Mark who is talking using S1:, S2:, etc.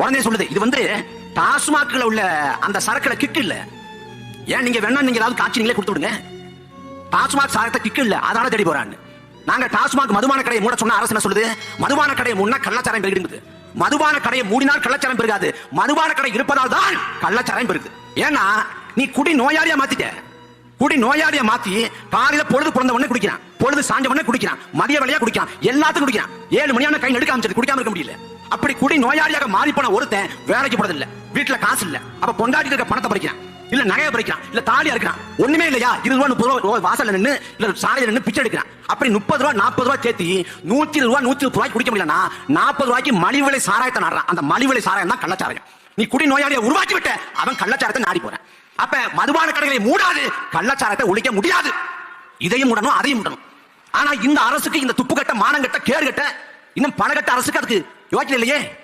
S1: உடனே சொல்லுது இது வந்து டாஸ்மாக்ல உள்ள அந்த சரக்குல கிக்கு இல்ல. ஏன் நீங்க வேணா நீங்க ஏதாவது காட்சி நீங்களே கொடுத்து விடுங்க. டாஸ்மாக் சாரத்தை கிக்கு இல்ல அதனால தேடி போறான்னு. நாங்க டாஸ்மாக் மதுபான கடையை மூட சொன்ன அரசு என்ன சொல்லுது? மதுபான கடையை மூடினா கள்ளச்சாரம் பெருகிடுது மதுபான கடையை மூடினால் கள்ளச்சாரம் பெருகாது. மதுபான கடை இருப்பதால் தான் கள்ளச்சாரம் பெருகுது. ஏன்னா நீ குடி நோயாளியா மாத்திட்ட. குடி நோயாளியை மாத்தி காலையில பொழுது பிறந்த உடனே குடிக்கிறான். பொழுது சாஞ்ச உடனே குடிக்கிறான். மதிய வேலையா குடிக்கிறான். எல்லாத்துக்கும் குடிக்கிறான். ஏழு மணியான கை நடுக்க அமைச்சது குடிக்காம இருக்க முடியல. அப்படி குடி நோயாளியாக மாறி போன ஒருத்தன் வேலைக்கு போறது இல்ல வீட்டுல காசு இல்ல. அப்ப பொண்டாட்டி இருக்க பணத்தை பறிக்கிறான். இல்ல நகையை பறிக்கிறான். இல்ல தாலியா இருக்கிறான். ஒண்ணுமே இல்லையா? இருபது ரூபா முப்பது ரூபா வாசல்ல நின்று இல்ல சாலையில நின்று பிச்சை எடுக்கிறான். அப்படி முப்பது ரூபா நாற்பது ரூபா சேர்த்து நூத்தி இருபது ரூபா நூத்தி முப்பது ரூபாய்க்கு குடிக்க முடியலன்னா நாற்பது ரூபாய்க்கு மலிவிலை சாராயத்தை நாடுறான். அந்த மலிவிலை சாராயம் தான் கள்ளச்சாராயம். நீ குடி நோயாளியை உருவாக்கி விட்ட அவன் கள்ளச்சாரத்தை நாடி போறான். அப்ப மதுபான கடைகளை மூடாது கள்ளச்சாரத்தை ஒழிக்க முடியாது. இதையும் முடணும் அதையும் முடணும். ஆனா இந்த அரசுக்கு இந்த துப்பு கட்ட மானங்கட்ட கேடு கட்ட இன்னும் பணக்கட்ட அரசுக்கு அதுக்கு யோக்கியம் இல்லையே?